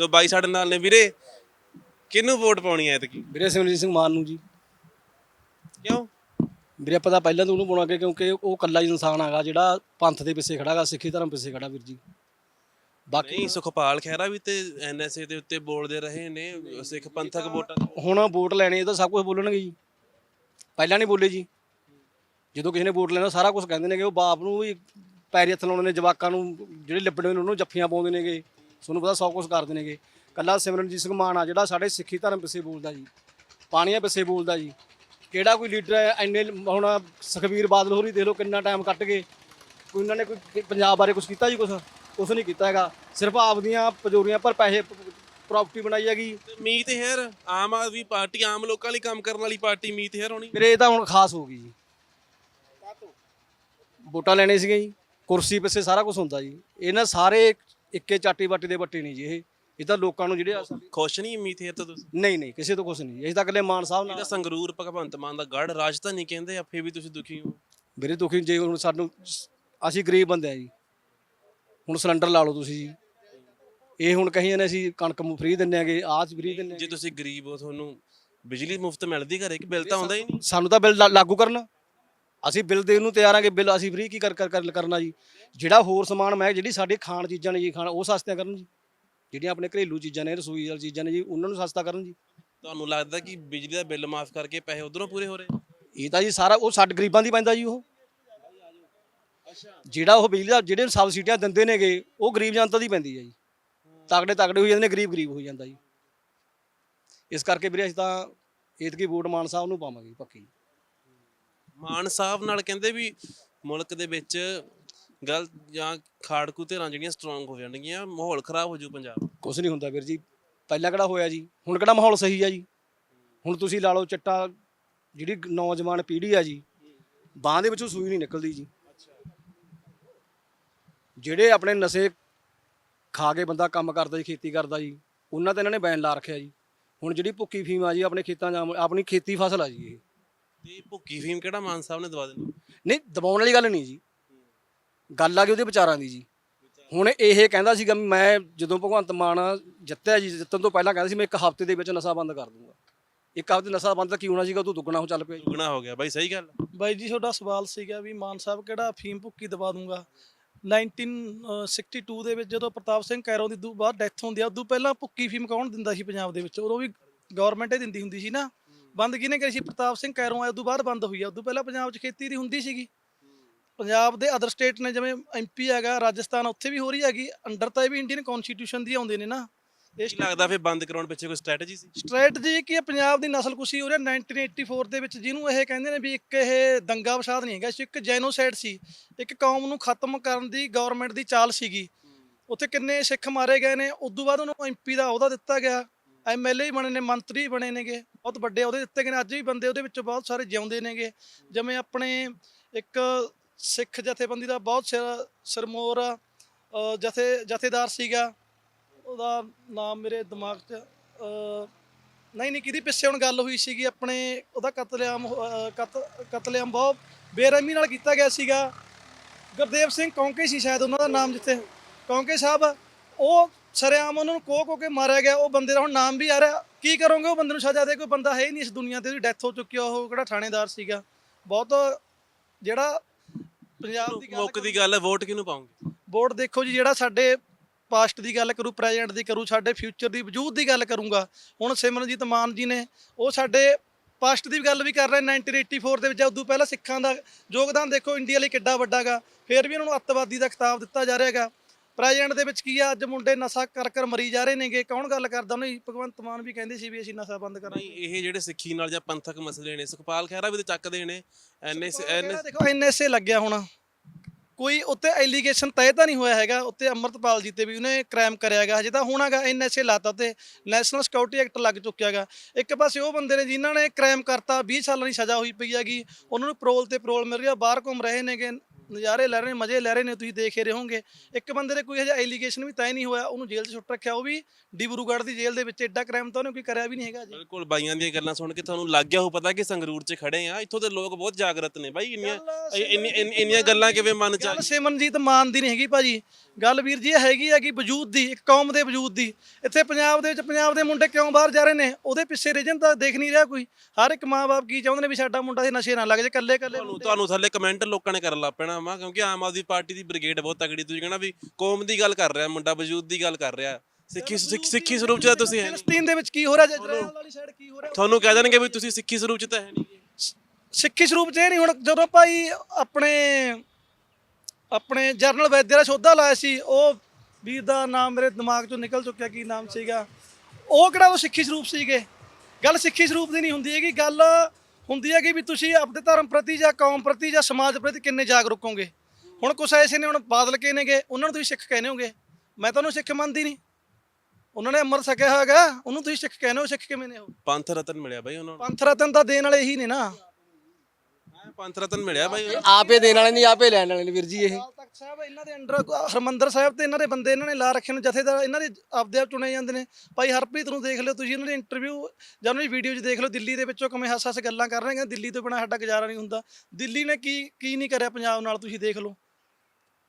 ਤੋ ਬਾਈ ਸਾਡੇ ਨਾਲ ਨੇ ਵੀਰੇ। ਕਿਹਨੂੰ ਵੋਟ ਪਾਉਣੀ ਐ ਐਤਕੀ? ਵੀਰੇ ਸਿਮਰਜੀਤ ਸਿੰਘ ਮਾਨ ਨੂੰ ਜੀ। ਕਿਉਂ? ਵੀਰੇ ਪਤਾ ਪਹਿਲਾਂ ਤਾਂ ਉਹਨੂੰ ਪਾਉਣਾ ਕਿਉਂਕਿ ਉਹ ਕੱਲਾ ਹੀ ਇਨਸਾਨ ਹੈਗਾ ਜਿਹੜਾ ਪੰਥ ਦੇ ਪਿੱਛੇ ਖੜਾਗਾ ਸਿੱਖੀ ਧਰਮ ਪਿੱਛੇ ਖੜਾ ਵੀਰ ਜੀ। ਬਾਕੀ ਨਹੀਂ ਸੁਖਪਾਲ ਖਹਿਰਾ ਵੀ ਤੇ ਐਨਐਸਏ ਦੇ ਉੱਤੇ ਬੋਲਦੇ ਰਹੇ ਨੇ ਸਿੱਖ ਪੰਥਕ ਵੋਟਾਂ ਦੇ। ਹੁਣ ਵੋਟ ਲੈਣੀ ਇਹ ਤਾਂ ਸਭ ਕੁਝ ਬੋਲਣਗੇ ਜੀ। ਪਹਿਲਾਂ ਨਹੀਂ ਬੋਲੇ ਜੀ। ਜਦੋਂ ਕਿਸੇ ਨੇ ਵੋਟ ਲੈਣਾ ਸਾਰਾ ਕੁਝ ਕਹਿੰਦੇ ਨੇ ਕਿ ਉਹ ਬਾਪ ਨੂੰ ਵੀ ਪੈਰੀ ਹੱਥ ਲਾਉਣੇ ਨੇ ਜਵਾਕਾਂ ਨੂੰ ਜਿਹੜੇ ਲਿਬੜੇ ਨੇ ਉਹਨੂੰ ਜੱਫੀਆਂ ਪਾਉਂਦੇ ਨੇਗੇ। ਤੁਹਾਨੂੰ ਪਤਾ ਸਭ ਕੁਝ ਕਰਦੇ ਨੇਗੇ। ਕੱਲਾ ਸਿਮਰਨਜੀਤ ਸਿੰਘ ਮਾਨ ਆ ਜਿਹੜਾ ਸਾਡੇ ਸਿੱਖੀ ਧਰਮ ਪਿੱਛੇ ਬੋਲਦਾ ਜੀ। ਪਾਣੀਆਂ ਪਿੱਛੇ ਬੋਲਦਾ ਜੀ। ਕਿਹੜਾ ਕੋਈ ਲੀਡਰ ਹੈ ਇੰਨੇ ਹੁਣ ਸੁਖਬੀਰ ਬਾਦਲ ਹੋਰੀ ਦੇਖ ਲਓ ਕਿੰਨਾ ਟਾਈਮ ਕੱਟ ਗਏ। ਕੋਈ ਉਹਨਾਂ ਨੇ ਕੋਈ ਪੰਜਾਬ ਬਾਰੇ ਕੁਝ ਕੀਤਾ ਜੀ ਕੁਝ ਕੁਝ ਨਹੀਂ ਕੀਤਾ ਹੈਗਾ। ਸਿਰਫ ਆਪਦੀਆਂ ਪਜੋਰੀਆਂ ਪਰ ਪੈਸੇ ਪ੍ਰਾਪਰਟੀ ਬਣਾਈ ਹੈਗੀ। ਮੀਤ ਹੈਰ ਆਮ ਆਦਮੀ ਪਾਰਟੀ ਆਮ ਲੋਕਾਂ ਲਈ ਕੰਮ ਕਰਨ ਵਾਲੀ ਪਾਰਟੀ ਮੀਤ ਹੈਰ ਹੋਣੀ। ਮੇਰੇ ਇਹ ਤਾਂ ਹੁਣ ਖਾਸ ਹੋ ਗਈ ਜੀ। ਵੋਟਾਂ ਲੈਣੇ ਸੀਗੇ ਜੀ। ਕੁਰਸੀ ਪਿੱਛੇ ਸਾਰਾ ਕੁਝ ਹੁੰਦਾ ਜੀ। ਇਹਨਾਂ ਸਾਰੇ ਇੱਕੇ ਚਾਟੀ ਬਾਟੀ ਦੇ ਬੱਟੇ ਨਹੀਂ ਜੀ ਇਹ। ਇਹ ਤਾਂ ਲੋਕਾਂ ਨੂੰ ਜਿਹੜੇ ਖੁਸ਼ ਨਹੀਂ ਮੀਤ ਹੈਰ ਤੋਂ ਤੁਸੀਂ? ਨਹੀਂ ਨਹੀਂ ਕਿਸੇ ਤੋਂ ਕੁਝ ਨਹੀਂ। ਅਸੀਂ ਤਾਂ ਇਕੱਲੇ ਮਾਨ ਸਾਹਿਬ ਇਹਦਾ ਨਾਲ ਸੰਗਰੂਰ ਭਗਵੰਤ ਮਾਨ ਦਾ ਗੜ ਰਾਜਧਾਨੀ ਕਹਿੰਦੇ ਆ ਫੇ ਵੀ ਤੁਸੀਂ ਦੁਖੀ ਹੋ? ਵੀਰੇ ਦੁਖੀ ਜੇ ਹੁਣ ਸਾਨੂੰ ਅਸੀਂ ਗਰੀਬ ਬੰਦੇ ਆ ਜੀ। ਹੁਣ ਸਿਲੰਡਰ ਲਾ ਲਓ ਤੁਸੀਂ ਜੀ। ਇਹ ਹੁਣ ਕਹੀਆਂ ਨੇ ਅਸੀਂ ਕਣਕ ਨੂੰ ਫ੍ਰੀ ਦਿੰਨੇ ਆਗੇ ਆਹ ਫ੍ਰੀ ਦਿੰਨੇ ਜੇ ਤੁਸੀਂ ਗਰੀਬ ਹੋ ਤੁਹਾਨੂੰ ਬਿਜਲੀ ਮੁਫਤ ਮਿਲਦੀ ਘਰੇ ਕਿ ਬਿੱਲ ਤਾਂ ਆਉਂਦਾ ਹੀ ਨਹੀਂ? ਸਾਨੂੰ ਤਾਂ ਬਿੱਲ ਲਾ- ਲਾਗੂ ਕਰਨ। ਅਸੀਂ ਬਿੱਲ ਦੇਣ ਨੂੰ ਤਿਆਰ ਆਂਗੇ ਬਿੱਲ ਅਸੀਂ ਫ੍ਰੀ ਕੀ ਕਰ ਕਰ ਕਰ- ਕਰਨਾ ਜੀ? ਜਿਹੜਾ ਹੋਰ ਸਮਾਨ ਮੈਂ ਜਿਹੜੀ ਸਾਡੇ ਖਾਣ ਚੀਜ਼ਾਂ ਨੇ ਜੀ ਖਾਣ ਉਹ ਸਸਤੀਆਂ ਕਰਨ ਜੀ। ਜਿਹੜੀਆਂ ਆਪਣੇ ਘਰੇਲੂ ਚੀਜ਼ਾਂ ਨੇ ਰਸੋਈ ਵਾਲੀ ਚੀਜ਼ਾਂ ਨੇ ਜੀ ਉਹਨਾਂ ਨੂੰ ਸਸਤਾ ਕਰਨ ਜੀ। ਤੁਹਾਨੂੰ ਲੱਗਦਾ ਕਿ ਬਿਜਲੀ ਦਾ ਬਿੱਲ ਮਾਫ ਕਰਕੇ ਪੈਸੇ ਉਧਰੋਂ ਪੂਰੇ ਹੋ ਰਹੇ? ਇਹ ਤਾਂ ਜੀ ਸਾਰਾ ਉਹ ਸਾਡੇ ਗਰੀਬਾਂ ਦੀ ਪੈਂਦਾ ਜੀ ਉਹ। ਜਿਹੜਾ ਉਹ ਬਿਜਲੀ ਦਾ ਜਿਹੜੇ ਸਬਸਿਡੀਆਂ ਦਿੰਦੇ ਨੇਗੇ ਉਹ ਗਰੀਬ ਜਨਤਾ ਦੀ ਪੈਂਦੀ ਹੈ ਜੀ। ਤਗੜੇ ਤਗੜੇ ਹੋ ਜਾਂਦੇ ਨੇ ਗਰੀਬ ਗਰੀਬ ਹੋ ਜਾਂਦਾ ਜੀ। ਇਸ ਕਰਕੇ ਵੀਰੇ ਅਸੀਂ ਤਾਂ ਏਤਕੀ ਵੋਟ ਮਾਨ ਸਾਹਿਬ ਨੂੰ ਪਾਵਾਂਗੇ ਪੱਕੀ। ਮਾਨ ਸਾਹਿਬ ਨਾਲ ਕਹਿੰਦੇ ਵੀ ਮੁਲਕ ਦੇ ਵਿੱਚ ਗਲਤ ਜਾਂ ਖਾੜਕੂ ਧਿਰਾਂ ਜਿਹੜੀਆਂ ਸਟਰੋਂਗ ਹੋ ਜਾਣਗੀਆਂ, ਮਾਹੌਲ ਖਰਾਬ ਹੋ ਜੂ ਪੰਜਾਬ। ਕੁਝ ਨਹੀਂ ਹੁੰਦਾ ਵੀਰ ਜੀ। ਪਹਿਲਾਂ ਕਿਹੜਾ ਹੋਇਆ ਜੀ? ਹੁਣ ਕਿਹੜਾ ਮਾਹੌਲ ਸਹੀ ਆ ਜੀ? ਹੁਣ ਤੁਸੀਂ ਲਾ ਲਓ ਚਿੱਟਾ, ਜਿਹੜੀ ਨੌਜਵਾਨ ਪੀੜ੍ਹੀ ਆ ਜੀ, ਬਾਹ ਦੇ ਵਿੱਚੋਂ ਸੂਈ ਨਹੀਂ ਨਿਕਲਦੀ ਜੀ। ਜਿਹੜੇ ਆਪਣੇ ਨਸ਼ੇ ਖਾ ਕੇ ਬੰਦਾ ਕੰਮ ਕਰਦਾ ਜੀ, ਖੇਤੀ ਕਰਦਾ ਜੀ, ਉਹਨਾਂ ਤੇ ਇਹਨਾਂ ਨੇ ਬੈਨ ਲਾ ਰੱਖਿਆ ਜੀ। ਹੁਣ ਜਿਹੜੀ ਭੁੱਕੀ ਫੀਮ ਆ ਜੀ, ਆਪਣੇ ਖੇਤਾਂ 'ਚ ਆਮ- ਆਪਣੀ ਖੇਤੀ ਫਸਲ ਆ ਜੀ ਇਹ। ਤੇ ਭੁੱਕੀ ਫੀਮ ਕਿਹੜਾ ਮਾਨ ਸਾਹਿਬ ਨੇ ਦਵਾ ਦੇਣੀ ਨਹੀਂ ਦਬਾਉਣ ਵਾਲੀ ਗੱਲ ਨਹੀਂ ਜੀ। ਗੱਲ ਆ ਗਈ ਉਹਦੇ ਵਿਚਾਰਾਂ ਦੀ ਜੀ। ਹੁਣ ਇਹ ਕਹਿੰਦਾ ਸੀਗਾ ਵੀ ਮੈਂ ਜਦੋਂ ਭਗਵੰਤ ਮਾਨ ਜਿੱਤਿਆ ਜੀ ਜਿੱਤਣ ਤੋਂ ਪਹਿਲਾਂ ਕਹਿੰਦਾ ਸੀ ਮੈਂ ਇੱਕ ਹਫ਼ਤੇ ਦੇ ਵਿੱਚ ਨਸ਼ਾ ਬੰਦ ਕਰ ਦੂੰਗਾ। ਇੱਕ ਹਫ਼ਤੇ ਨਸ਼ਾ ਬੰਦ ਤਾਂ ਕੀ ਹੋਣਾ ਸੀਗਾ ਉਹ ਤੋਂ ਦੁੱਗਣਾ ਹੋ ਚੱਲ ਪਿਆ ਜੀ। ਦੁੱਗਣਾ ਹੋ ਗਿਆ। ਬਾਈ ਸਹੀ ਗੱਲ ਆ। ਬਾਈ ਜੀ ਤੁਹਾਡਾ ਸਵਾਲ ਸੀਗਾ ਵੀ ਮਾਨ ਸਾਹਿਬ ਕਿਹੜਾ ਫੀਮ ਭੁੱਕੀ ਦਵਾ ਦੂੰਗਾ? 1962 ਦੇ ਵਿੱਚ ਜਦੋਂ ਪ੍ਰਤਾਪ ਸਿੰਘ ਕੈਰੋਂ ਦੀ ਦੂ ਬਾਅਦ ਡੈਥ ਹੁੰਦੀ ਆ ਉਦੋਂ ਪਹਿਲਾਂ ਭੁੱਕੀ ਫੀਮ ਕੌਣ ਦਿੰਦਾ ਸੀ ਪੰਜਾਬ ਦੇ ਵਿੱਚ? ਉਦੋਂ ਵੀ ਗਵਰਨਮੈਂਟ ਹੀ ਦਿੰਦੀ ਹੁੰਦੀ ਸੀ ਨਾ। ਬੰਦ ਕਿਹਨੇ ਕਰੀ ਸੀ? ਪ੍ਰਤਾਪ ਸਿੰਘ ਕੈਰੋਂ ਆਇਆ ਉਦੋਂ ਬਾਅਦ ਬੰਦ ਹੋਈ ਆ। ਉਦੋਂ ਪਹਿਲਾਂ ਪੰਜਾਬ 'ਚ ਖੇਤੀ ਦੀ ਹੁੰਦੀ ਸੀਗੀ। ਪੰਜਾਬ ਦੇ ਅਦਰ ਸਟੇਟ ਨੇ ਜਿਵੇਂ ਐਮਪੀ ਹੈਗਾ ਰਾਜਸਥਾਨ ਉੱਥੇ ਵੀ ਹੋ ਰਹੀ ਹੈਗੀ। ਅੰਡਰ ਤਾਂ ਇਹ ਵੀ ਇੰਡੀਅਨ ਕਨਸਟੀਟਿਊਸ਼ਨ ਦੀ ਆਉਂਦੇ ਨੇ ਨਾ। ਇਹ ਕੀ ਲੱਗਦਾ ਫਿਰ ਬੰਦ ਕਰਾਉਣ ਪਿੱਛੇ ਕੋਈ ਸਟ੍ਰੈਟਜੀ ਸੀ? ਸਟ੍ਰੈਟਜੀ ਕੀ ਹੈ ਪੰਜਾਬ ਦੀ ਨਸਲਕੁਸ਼ੀ ਹੋ ਰਹੀ ਹੈ 1984 ਦੇ ਵਿੱਚ ਜਿਹਨੂੰ ਇਹ ਕਹਿੰਦੇ ਨੇ ਵੀ ਇੱਕ ਇਹ ਦੰਗਾ ਵਸਾਦ ਨਹੀਂ ਹੈਗਾ ਸੀ ਇੱਕ ਜੈਨੋਸਾਈਡ ਸੀ। ਇੱਕ ਕੌਮ ਨੂੰ ਖਤਮ ਕਰਨ ਦੀ ਗਵਰਨਮੈਂਟ ਦੀ ਚਾਲ ਸੀਗੀ। ਉੱਥੇ ਕਿੰਨੇ ਸਿੱਖ ਮਾਰੇ ਗਏ ਨੇ। ਉਦੋਂ ਬਾਅਦ ਉਹਨੂੰ ਐਮਪੀ ਦਾ ਅਹੁਦਾ ਦਿੱਤਾ ਗਿਆ। ਐਮਐਲਏ ਬਣੇ ਨੇ ਮੰਤਰੀ ਬਣੇ ਨੇਗੇ। ਬਹੁਤ ਵੱਡੇ ਉਹਦੇ ਦਿੱਤੇ ਗਏ ਨੇ, ਅੱਜ ਵੀ ਬੰਦੇ ਉਹਦੇ ਵਿੱਚੋਂ ਬਹੁਤ ਸਾਰੇ ਜਿਉਂਦੇ ਨੇਗੇ। ਜਿਵੇਂ ਆਪਣੇ ਇੱਕ ਸਿੱਖ ਜਥੇਬੰਦੀ ਦਾ ਬਹੁਤ ਸਿਰ- ਸਿਰਮੌਰ ਜਥੇ, ਜਥੇਦਾਰ ਸੀਗਾ। ਉਹਦਾ ਨਾਮ ਮੇਰੇ ਦਿਮਾਗ 'ਚ ਨਹੀਂ ਨਹੀਂ, ਕਿਹਦੀ ਪਿੱਛੇ ਹੁਣ ਗੱਲ ਹੋਈ ਸੀਗੀ, ਆਪਣੇ ਉਹਦਾ ਕਤਲੇਆਮ ਹੋ- ਕਤਲੇਆਮ ਬਹੁਤ ਬੇਰਹਿਮੀ ਨਾਲ ਕੀਤਾ ਗਿਆ ਸੀਗਾ। ਗੁਰਦੇਵ ਸਿੰਘ ਕੌਂਕੇ ਸੀ ਸ਼ਾਇਦ ਉਹਨਾਂ ਦਾ ਨਾਮ ਜਿੱਥੇ। ਕੌਂਕੇ ਸਾਹਿਬ, ਉਹ ਸਰੇਆਮ ਉਹਨਾਂ ਨੂੰ ਕੋ ਕੇ ਮਾਰਿਆ ਗਿਆ ਉਹ ਬੰਦੇ ਦਾ ਹੁਣ ਨਾਮ ਵੀ ਆ ਰਿਹਾ। ਕੀ ਕਰੋਗੇ ਉਹ ਬੰਦੇ ਨੂੰ ਸਜ਼ਾ ਦੇ ਕੋਈ ਬੰਦਾ ਹੈ ਹੀ ਨਹੀਂ ਇਸ ਦੁਨੀਆ ਤੇ ਉਹਦੀ ਡੈਥ ਹੋ ਚੁੱਕੀ ਆ ਉਹ ਕਿਹੜਾ ਥਾਣੇਦਾਰ ਸੀਗਾ। ਬਹੁਤ ਜਿਹੜਾ ਪੰਜਾਬ ਦੀ ਗੱਲ ਮੁੱਕ ਦੀ ਗੱਲ ਹੈ ਵੋਟ ਕਿਹਨੂੰ ਪਾਉਂਗੇ ਵੋਟ ਦੇਖੋ ਜੀ ਜਿਹੜਾ ਸਾਡੇ ਪਾਸਟ ਦੀ ਗੱਲ ਕਰੂ ਪ੍ਰੈਜ਼ੈਂਟ ਦੀ ਕਰੂ ਸਾਡੇ ਫਿਊਚਰ ਦੀ ਵਜੂਦ ਦੀ ਗੱਲ ਕਰੂੰਗਾ। ਹੁਣ ਸਿਮਰਨਜੀਤ ਮਾਨ ਜੀ ਨੇ ਉਹ ਸਾਡੇ ਪਾਸਟ ਦੀ ਗੱਲ ਵੀ ਕਰ ਰਹੇ 1984 ਦੇ ਵਿੱਚ ਉਦੋਂ ਪਹਿਲਾਂ ਸਿੱਖਾਂ ਦਾ ਯੋਗਦਾਨ ਦੇਖੋ ਇੰਡੀਆ ਲਈ ਕਿੱਡਾ ਵੱਡਾਗਾ ਫਿਰ ਵੀ ਉਹਨਾਂ ਨੂੰ ਅੱਤਵਾਦੀ ਦਾ ਖਿਤਾਬ ਦਿੱਤਾ ਜਾ ਰਿਹਾ ਹੈਗਾ। ਪ੍ਰੈਜ਼ੈਂਟ ਦੇ ਵਿੱਚ ਕੀ ਆ? ਅੱਜ ਮੁੰਡੇ ਨਸ਼ਾ ਕਰ ਕਰ ਮਰੀ ਜਾ ਰਹੇ ਨੇਗੇ। ਕੌਣ ਗੱਲ ਕਰਦਾ? ਉਹਨੇ ਭਗਵੰਤ ਮਾਨ ਵੀ ਕਹਿੰਦੇ ਸੀ ਵੀ ਅਸੀਂ ਨਸ਼ਾ ਬੰਦ ਕਰਾਂਗੇ ਨਹੀਂ ਇਹ ਜਿਹੜੇ ਸਿੱਖੀ ਨਾਲ ਜਾਂ ਪੰਥਕ ਮਸਲੇ ਨੇ ਸੁਖਪਾਲ ਖਹਿਰਾ ਵੀ ਤੇ ਚੱਕਦੇ ਨੇ। ਐਨਐਸ ਦੇਖੋ ਐਨਐਸਏ ਲੱਗਿਆ ਹੁਣ। ਕੋਈ ਉੱਤੇ ਐਲੀਗੇਸ਼ਨ ਤੈਅ ਤਾਂ ਨਹੀਂ ਹੋਇਆ ਹੈਗਾ। ਉੱਤੇ ਅਮਰਤਪਾਲ ਜੀ ਤੇ ਵੀ ਉਹਨੇ ਕ੍ਰਾਈਮ ਕਰਿਆ ਹੈਗਾ। ਹਜੇ ਤਾਂ ਹੋਣਾਗਾ ਐਨਐਸਏ ਲਾਤਾ ਤੇ ਨੈਸ਼ਨਲ ਸਿਕਿਉਰਿਟੀ ਐਕਟ ਲੱਗ ਚੁੱਕਿਆ ਹੈਗਾ। ਇੱਕ ਪਾਸੇ ਉਹ ਬੰਦੇ ਨੇ ਜਿਨ੍ਹਾਂ ਨੇ ਕ੍ਰਾਈਮ ਕਰਤਾ 20 ਸਾਲਾਂ ਦੀ ਸਜ਼ਾ ਹੋਈ ਪਈ ਹੈਗੀ। ਉਹਨਾਂ ਨੂੰ ਪਰੋਲ ਤੇ ਪਰੋਲ ਮਿਲ ਰਿਹਾ ਬਾਹਰ ਘੁੰਮ ਰਹੇ ਨੇਗੇ। ਨਜ਼ਾਰੇ ਲੈ ਰਹੇ ਨੇ ਮਜ਼ੇ ਲੈ ਰਹੇ ਨੇ ਤੁਸੀਂ ਦੇਖ ਹੀ ਰਹੇ ਹੋਵੋਗੇ। ਇੱਕ ਬੰਦੇ ਦੇ ਕੋਈ ਹਜੇ ਐਲੀਗੇਸ਼ਨ ਵੀ ਤੈਅ ਨਹੀਂ ਹੋਇਆ ਉਹਨੂੰ ਜੇਲ੍ਹ 'ਚ ਸੁੱਟ ਰੱਖਿਆ ਉਹ ਵੀ ਡਿਬਰੂਗੜ੍ਹ ਦੀ ਜੇਲ੍ਹ ਦੇ ਵਿੱਚ ਐਡਾ ਕ੍ਰਾਈਮ ਤਾਂ ਉਹਨੇ ਕੋਈ ਕਰਿਆ ਵੀ ਨਹੀਂ ਹੈਗਾ ਜੀ। ਬਿਲਕੁਲ ਬਾਈਆਂ ਦੀਆਂ ਗੱਲਾਂ ਸੁਣ ਕੇ ਤੁਹਾਨੂੰ ਲੱਗ ਗਿਆ ਹੋ ਪਤਾ ਕਿ ਸੰਗਰੂਰ 'ਚ ਖੜੇ ਆ ਇੱਥੋਂ ਦੇ ਲੋਕ ਬਹੁਤ ਜਾਗਰਤ ਨੇ ਬਾਈ ਇੰਨੀਆਂ ਇੰਨੀਆਂ ਗੱਲਾਂ ਕਿਵੇਂ ਮਨ 'ਚ ਆ ਗੱਲ ਸਿਮਰਨਜੀਤ ਮਾਨ ਦੀ ਨਹੀਂ ਹੈਗੀ ਭਾਜੀ। ਗੱਲ ਵੀਰ ਜੀ ਇਹ ਹੈਗੀ ਹੈ ਕਿ ਵਜੂਦ ਦੀ ਇੱਕ ਕੌਮ ਦੇ ਵਜੂਦ ਦੀ। ਇੱਥੇ ਪੰਜਾਬ ਦੇ ਵਿੱਚ ਪੰਜਾਬ ਦੇ ਮੁੰਡੇ ਕਿਉਂ ਬਾਹਰ ਜਾ ਰਹੇ ਨੇ? ਉਹਦੇ ਪਿੱਛੇ ਰੀਜਨ ਤਾਂ ਦੇਖ ਨਹੀਂ ਰਿਹਾ ਕੋਈ। ਹਰ ਇੱਕ ਮਾਂ-ਬਾਪ ਕੀ ਚਾਹੁੰਦੇ ਨੇ ਵੀ ਸਾਡਾ ਮੁੰਡਾ ਇਹ ਨਸ਼ੇ ਨਾ ਲੱਗ ਜੇ ਕੱਲੇ ਕੱਲੇ ਤੁਹਾਨੂੰ ਤੁਹਾਨੂੰ ਥੱਲੇ ਕਮੈਂਟ ਲੋਕਾਂ ਨੇ ਕਰਨ ਲੱਗ ਪੈਣਾ। ਵਾ ਕਿਉਂਕਿ ਆਮ ਆਦਮੀ ਪਾਰਟੀ ਦੀ ਬ੍ਰਿਗੇਡ ਬਹੁਤ ਤਗੜੀ ਤੁਸੀਂ ਕਹਿਣਾ ਵੀ ਕੌਮ ਦੀ ਗੱਲ ਕਰ ਰਿਹਾ ਮੁੰਡਾ ਵਜੂਦ ਦੀ ਗੱਲ ਕਰ ਰਿਹਾ। ਸਿੱਖੀ ਸਿੱਖ- ਸਿੱਖੀ ਸਰੂਪ 'ਚ ਤਾਂ ਤੁਸੀਂ ਹੈ। ਫਿਲਸਤੀਨ ਦੇ ਵਿੱਚ ਕੀ ਹੋ ਰਿਹਾ? ਇਜ਼ਰਾਈਲ ਵਾਲੀ ਸਾਈਡ ਕੀ ਹੋ ਰਿਹਾ? ਤੁਹਾਨੂੰ ਕਹਿ ਦੇਣਗੇ ਵੀ ਤੁਸੀਂ ਸਿੱਖੀ ਸਰੂਪ 'ਚ ਤਾਂ ਹੈ ਨਹੀਂ। ਸਿੱਖੀ ਸਰੂਪ ਚ ਇਹ ਨਹੀਂ ਹੁਣ ਜਦੋਂ ਭਾਈ ਆਪਣੇ ਆਪਣੇ ਜਰਨਲ ਵੈਦਿਆ ਦਾ ਸੋਧਾ ਲਾਇਆ ਸੀ ਉਹ ਵੀਰ ਦਾ ਨਾਮ ਮੇਰੇ ਦਿਮਾਗ ਚੋਂ ਨਿਕਲ ਚੁੱਕਿਆ ਕੀ ਨਾਮ ਸੀਗਾ। ਉਹ ਕਿਹੜਾ ਉਹ ਸਿੱਖੀ ਸਰੂਪ ਸੀਗੇ? ਗੱਲ ਸਿੱਖੀ ਸਰੂਪ ਦੀ ਨਹੀਂ ਹੁੰਦੀ ਹੈਗੀ ਗੱਲ ਹੁੰਦੀ ਹੈ ਕਿ ਵੀ ਤੁਸੀਂ ਆਪਣੇ ਧਰਮ ਪ੍ਰਤੀ ਜਾਂ ਕੌਮ ਪ੍ਰਤੀ ਜਾਂ ਸਮਾਜ ਪ੍ਰਤੀ ਕਿੰਨੇ ਜਾਗਰੂਕ ਹੋਗੇ ਹੁਣ ਕੁਛ ਐਸੇ ਨੇ ਹੁਣ ਬਾਦਲ ਕੇ ਨੇਗੇ ਉਹਨਾਂ ਨੂੰ ਤੁਸੀਂ ਸਿੱਖ ਕਹਿੰਦੇ ਹੋਗੇ। ਮੈਂ ਤੁਹਾਨੂੰ ਸਿੱਖ ਮੰਨਦੀ ਨਹੀਂ। ਉਹਨਾਂ ਨੇ ਅੰਮ੍ਰਿਤ ਛਕਿਆ ਹੋਇਆਗਾ ਉਹਨੂੰ ਤੁਸੀਂ ਸਿੱਖ ਕਹਿੰਦੇ ਹੋ ਸਿੱਖ ਕਿਵੇਂ ਨੇ ਉਹ? ਪੰਥ ਰਤਨ ਮਿਲਿਆ ਬਾਈ ਉਹਨਾਂ ਨੂੰ। ਪੰਥ ਰਤਨ ਤਾਂ ਦੇਣ ਵਾਲੇ ਇਹੀ ਨੇ ਨਾ। ਹੈਂ, ਪੰਥ ਰਤਨ ਮਿਲਿਆ ਬਾਈ ਆਪੇ ਦੇਣ ਵਾਲੇ ਨਹੀਂ ਆਪੇ ਲੈਣ ਵਾਲੇ ਨੇ ਵੀਰ ਜੀ ਇਹ। ਅਕਾਲ ਤਖਤ ਸਾਹਿਬ ਇਹਨਾਂ ਦੇ ਅੰਡਰ ਹਰਮੰਦਰ ਸਾਹਿਬ ਤੇ ਇਹਨਾਂ ਦੇ ਬੰਦੇ ਇਹਨਾਂ ਨੇ ਲਾ ਰੱਖੇ ਨੇ ਜਥੇਦਾਰ ਇਹਨਾਂ ਦੇ ਆਪਦੇ ਆਪ ਚੁਣੇ ਜਾਂਦੇ ਨੇ। ਭਾਈ ਹਰਪ੍ਰੀਤ ਨੂੰ ਦੇਖ ਲਿਓ ਤੁਸੀਂ ਇਹਨਾਂ ਦੇ ਇੰਟਰਵਿਊ ਜਾਂ ਉਹਨਾਂ ਦੀ ਵੀਡੀਓ 'ਚ ਦੇਖ ਲਓ ਦਿੱਲੀ ਦੇ ਵਿੱਚੋਂ ਕਿਵੇਂ ਹੱਸ ਹੱਸ ਗੱਲਾਂ ਕਰ ਰਹੇ ਨੇ ਦਿੱਲੀ ਤੋਂ ਬਿਨਾ ਸਾਡਾ ਗੁਜ਼ਾਰਾ ਨਹੀਂ ਹੁੰਦਾ। ਦਿੱਲੀ ਨੇ ਕੀ ਕੀ ਨਹੀਂ ਕਰਿਆ ਪੰਜਾਬ ਨਾਲ ਤੁਸੀਂ ਦੇਖ ਲਓ।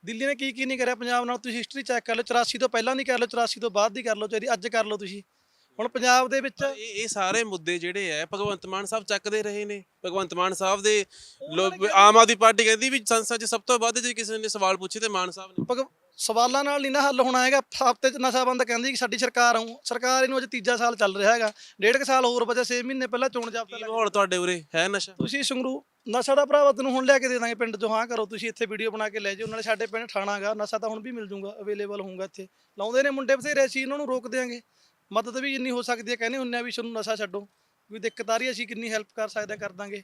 ਦਿੱਲੀ ਨੇ ਕੀ ਕੀ ਨਹੀਂ ਕਰਿਆ ਪੰਜਾਬ ਨਾਲ ਤੁਸੀਂ ਹਿਸਟਰੀ ਚੈੱਕ ਕਰ ਲਓ 84 ਤੋਂ ਪਹਿਲਾਂ ਦੀ ਕਰ ਲਓ 84 ਤੋਂ ਬਾਅਦ ਦੀ ਕਰ ਲਓ ਚਾਹੀਦੀ ਅੱਜ ਕਰ ਲਓ ਤੁਸੀਂ। ਹੁਣ ਪੰਜਾਬ ਦੇ ਵਿੱਚ ਇਹ ਇਹ ਸਾਰੇ ਮੁੱਦੇ ਜਿਹੜੇ ਐ ਭਗਵੰਤ ਮਾਨ ਸਾਹਿਬ ਚੱਕਦੇ ਰਹੇ ਨੇ। ਭਗਵੰਤ ਮਾਨ ਸਾਹਿਬ ਦੇ ਲੋਕ ਆਮ ਆਦਮੀ ਪਾਰਟੀ ਕਹਿੰਦੀ ਵੀ ਸੰਸਦ 'ਚ ਸਭ ਤੋਂ ਵੱਧ ਜੇ ਕਿਸੇ ਨੇ ਸਵਾਲ ਪੁੱਛੇ ਤੇ ਮਾਨ ਸਾਹਿਬ ਨੇ। ਭਗ ਸਵਾਲਾਂ ਨਾਲ ਨਹੀਂ ਨਾ ਹੱਲ ਹੋਣਾ ਹੈਗਾ। ਹਫ਼ਤੇ 'ਚ ਨਸ਼ਾ ਬੰਦ ਕਹਿੰਦੀ ਕਿ ਸਾਡੀ ਸਰਕਾਰ ਆਉਂ ਸਰਕਾਰ ਇਹਨੂੰ ਅਜੇ ਤੀਜਾ ਸਾਲ ਚੱਲ ਰਿਹਾ ਹੈਗਾ। ਡੇਢ ਕੁ ਸਾਲ ਹੋਰ ਬਚਿਆ 6 ਮਹੀਨੇ ਪਹਿਲਾਂ ਚੋਣ ਕੀ ਮਾਹੌਲ ਤੁਹਾਡੇ ਉਰੇ? ਹੈ ਨਸ਼ਾ? ਤੁਸੀਂ ਸੰਗਰੂ ਨਸ਼ਾ ਦਾ ਭਰਾਵਾ ਤੈਨੂੰ ਹੁਣ ਲਿਆ ਕੇ ਦੇ ਦਾਂਗੇ ਪਿੰਡ 'ਚੋਂ। ਹਾਂ ਕਰੋ ਤੁਸੀਂ ਇੱਥੇ ਵੀਡੀਓ ਬਣਾ ਕੇ ਲੈ ਜਾਓ। ਨਾਲੇ ਸਾਡੇ ਪਿੰਡ ਠਾਣਾਗਾ ਨਸ਼ਾ ਤਾਂ ਹੁਣ ਵੀ ਮਿਲ ਜੂਗਾ ਅਵੇਲੇਬਲ ਹੋਊਗਾ ਇੱਥੇ। ਲਾਉਂਦੇ ਨੇ ਮੁੰਡੇ ਬਥੇਰੇ ਅਸੀਂ ਇਹਨਾਂ ਨੂੰ ਰੋਕ ਦਿਆਂਗੇ ਮਦਦ ਵੀ ਜਿੰਨੀ ਹੋ ਸਕਦੀ ਹੈ ਕਹਿੰਦੇ ਹੁੰਨੇ ਆ ਵੀ ਤੁਹਾਨੂੰ ਨਸ਼ਾ ਛੱਡੋ ਕੋਈ ਦਿੱਕਤ ਆ ਰਹੀ ਹੈ, ਅਸੀਂ ਕਿੰਨੀ ਹੈਲਪ ਕਰ ਸਕਦੇ ਹਾਂ ਕਰ ਦਾਂਗੇ।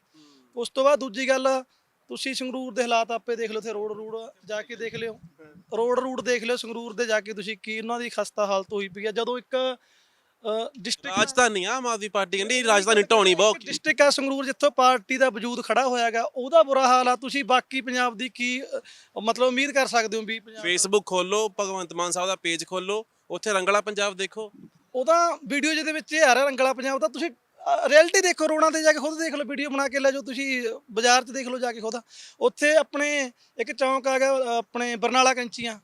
ਉਸ ਤੋਂ ਬਾਅਦ ਦੂਜੀ ਗੱਲ ਤੁਸੀਂ ਸੰਗਰੂਰ ਦੇ ਹਾਲਾਤ ਆਪੇ ਦੇਖ ਲਓ ਤੇ ਰੋਡ ਰੂਡ ਜਾ ਕੇ ਦੇਖ ਲਿਓ। ਰੋਡ ਰੂਡ ਦੇਖ ਲਿਓ ਸੰਗਰੂਰ ਦੇ ਜਾ ਕੇ ਤੁਸੀਂ ਕੀ ਉਹਨਾਂ ਦੀ ਖਸਤਾ ਹਾਲਤ ਹੋਈ ਪਈ ਹੈ। ਜਦੋਂ ਇੱਕ ਡਿਸਟ੍ਰਿਕਟ ਰਾਜਧਾਨੀ ਆ ਆਮ ਆਦਮੀ ਪਾਰਟੀ ਕਹਿੰਦੀ ਰਾਜਧਾਨੀ ਢਾਉਣੀ ਬਹੁਤ ਔਖੀ। ਡਿਸਟ੍ਰਿਕਟ ਆ ਸੰਗਰੂਰ ਜਿੱਥੋਂ ਪਾਰਟੀ ਦਾ ਵਜੂਦ ਖੜਾ ਹੋਇਆਗਾ ਉਹਦਾ ਬੁਰਾ ਹਾਲ ਆ। ਤੁਸੀਂ ਬਾਕੀ ਪੰਜਾਬ ਦੀ ਕੀ ਅ, ਮਤਲਬ ਉਮੀਦ ਕਰ ਸਕਦੇ ਹੋ ਵੀ ਪੰਜਾਬ ਫੇਸਬੁੱਕ ਖੋਲੋ ਭਗਵੰਤ ਮਾਨ ਸਾਹਿਬ ਦਾ ਪੇਜ ਖੋਲੋ ਉੱਥੇ ਰੰਗਲਾ ਪੰਜਾਬ ਦੇਖੋ। ਉਹਦਾ ਵੀਡੀਓ ਜਿਹਦੇ ਵਿੱਚ ਇਹ ਆ ਰਿਹਾ ਰੰਗਲਾ ਪੰਜਾਬ ਦਾ, ਤੁਸੀਂ ਰਿਐਲਿਟੀ ਦੇਖੋ ਰੋਣਾ ਤੇ ਜਾ ਕੇ ਖੁਦ ਦੇਖ ਲਓ ਵੀਡੀਓ ਬਣਾ ਕੇ ਲੈ ਜਾਓ, ਤੁਸੀਂ ਬਾਜ਼ਾਰ 'ਚ ਦੇਖ ਲਓ ਜਾ ਕੇ ਖੁਦ। ਉੱਥੇ ਆਪਣੇ ਇੱਕ ਚੌਂਕ ਆ ਗਿਆ, ਆਪਣੇ ਬਰਨਾਲਾ ਕੰਚੀਆਂ।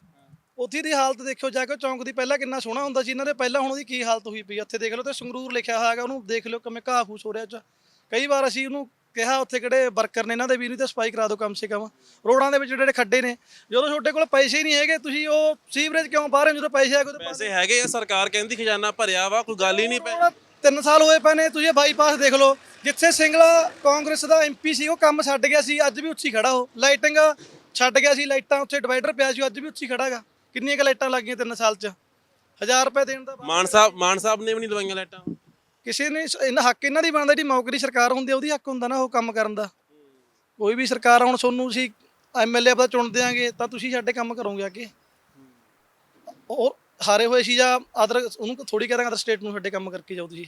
ਉੱਥੇ ਦੀ ਹਾਲਤ ਦੇਖਿਓ, ਜਾ ਕੇ ਉਹ ਚੌਂਕ ਦੀ ਪਹਿਲਾਂ ਕਿੰਨਾ ਸੋਹਣਾ ਹੁੰਦਾ ਸੀ, ਇਹਨਾਂ ਦੇ ਪਹਿਲਾਂ ਹੁਣ ਉਹਦੀ ਕੀ ਹਾਲਤ ਹੋਈ ਪਈ ਉੱਥੇ ਦੇਖ ਲਓ, ਤੇ ਸੰਗਰੂਰ ਲਿਖਿਆ ਹੋਇਆ ਹੈਗਾ, ਉਹਨੂੰ ਦੇਖ ਲਿਓ, ਕਿਵੇਂ ਘਾਹ ਫੂਸ ਹੋ ਰਿਹਾ ਚ ਕਈ ਵਾਰ ਅਸੀਂ ਉਹਨੂੰ ਕਿਹਾ ਉੱਥੇ ਕਿਹੜੇ ਵਰਕਰ ਨੇ ਇਹਨਾਂ ਦੇ ਵੀ ਨਹੀਂ ਤੇ ਸਫ਼ਾਈ ਕਰਾ ਦਿਓ ਕਮ ਸੇ ਕਮ। ਰੋਡਾਂ ਦੇ ਵਿੱਚ ਜਿਹੜੇ ਖੱਡੇ ਨੇ ਜਦੋਂ ਤੁਹਾਡੇ ਕੋਲ ਪੈਸੇ ਹੀ ਨਹੀਂ ਹੈਗੇ ਤੁਸੀਂ ਉਹ ਸੀਵਰੇਜ ਕਿਉਂ ਪਾ ਰਹੇ ਹੋ? ਜਦੋਂ ਪੈਸੇ ਹੈਗੇ ਤਾਂ ਪਾ ਪੈਸੇ ਹੈਗੇ ਆ ਸਰਕਾਰ ਕਹਿੰਦੀ ਖਜ਼ਾਨਾ ਭਰਿਆ ਵਾ ਕੋਈ ਗੱਲ ਹੀ ਨਹੀਂ ਪੈ ਤਿੰਨ ਸਾਲ ਹੋਏ ਪਏ ਨੇ ਤੁਸੀਂ ਬਾਈਪਾਸ ਦੇਖ ਲਓ। ਜਿੱਥੇ ਸਿੰਗਲਾ ਕਾਂਗਰਸ ਦਾ ਐਮਪੀ ਸੀ ਉਹ ਕੰਮ ਛੱਡ ਗਿਆ ਸੀ ਅੱਜ ਵੀ ਉੱਚੀ ਖੜਾ ਉਹ। ਲਾਈਟਿੰਗ ਛੱਡ ਗਿਆ ਸੀ ਲਾਈਟਾਂ ਉੱਥੇ ਡਿਵਾਈਡਰ ਪਿਆ ਸੀ ਅੱਜ ਵੀ ਉੱਚੀ ਖੜਾਗਾ ਕਿੰਨੀਆਂ ਕੁ ਲਾਈਟਾਂ ਲੱਗੀਆਂ ਤਿੰਨ ਸਾਲ 'ਚ? 1000 ਰੁਪਏ ਦੇਣ ਦਾ ਮਾਨ ਸਾਹਿਬ ਮਾਨ ਸਾਹਿਬ ਨੇ ਵੀ ਨਹੀਂ ਲਵਾਈਆਂ ਲਾਈਟਾਂ। ਕਿਸੇ ਨੇ ਇਹਨਾਂ ਹੱਕ ਇਹਨਾਂ ਦੀ ਬਣਦਾ ਜਿਹੜੀ ਮੌਕਰੀ ਸਰਕਾਰ ਹੁੰਦੀ ਆ, ਉਹਦੀ ਹੱਕ ਹੁੰਦਾ ਨਾ ਉਹ ਕੰਮ ਕਰਨ ਦਾ। ਕੋਈ ਵੀ ਸਰਕਾਰ ਹੁਣ ਤੁਹਾਨੂੰ ਤੁਸੀਂ ਐਮਐਲਏ ਆਪਦਾ ਚੁਣ ਦਿਆਂਗੇ, ਤਾਂ ਤੁਸੀਂ ਸਾਡੇ ਕੰਮ ਕਰੋਗੇ ਅੱਗੇ। ਉਹ ਹਾਰੇ ਹੋਏ ਸੀ ਜਾਂ ਅਦਰ ਉਹਨੂੰ ਥੋੜੀ ਕਰਾਂਗੇ ਅਦਰ ਸਟੇਟ ਨੂੰ ਸਾਡੇ ਕੰਮ ਕਰਕੇ ਜਾਓ ਤੁਸੀਂ।